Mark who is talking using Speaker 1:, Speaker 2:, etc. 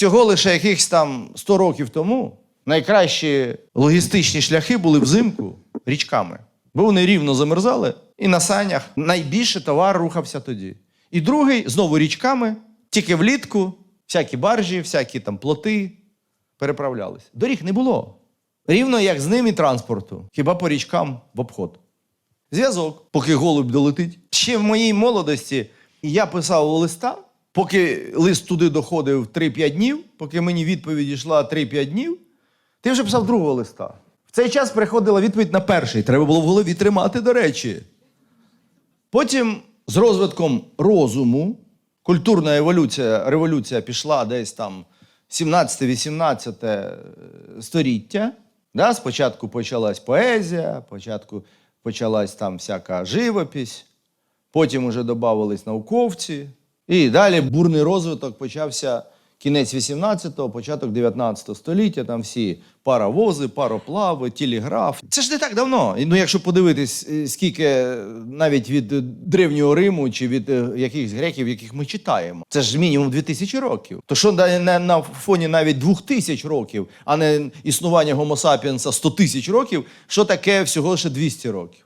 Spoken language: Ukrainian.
Speaker 1: всього лише якихось там 100 років тому найкращі логістичні шляхи були взимку річками. Бо вони рівно замерзали, і на санях найбільше товар рухався тоді. І другий знову річками, тільки влітку, всякі баржі, всякі там плоти переправлялися. Доріг не було. Рівно як з ним і транспорту, хіба по річкам в обход. Зв'язок, поки голубь долетить. Ще в моїй молодості я писав листа, поки лист туди доходив 3-5 днів, поки мені відповідь йшла 3-5 днів, ти вже писав другого листа. В цей час приходила відповідь на перший. Треба було в голові тримати, до речі. Потім з розвитком розуму, культурна еволюція, революція пішла десь там 17-18 століття. Да? Спочатку почалась поезія, спочатку почалась там всяка живопись, потім уже додавались науковці. І далі бурний розвиток почався кінець 18-го, початок 19 століття. Там всі паровози, пароплави, телеграф. Це ж не так давно. Ну, якщо подивитись, е, скільки навіть від е, древнього Риму чи від е, якихось греків, яких ми читаємо, це ж мінімум 2000 років. То що на, на фоні навіть 2000 років, а не існування Гомо сапіенса 100 тисяч років, що таке всього лише 200 років?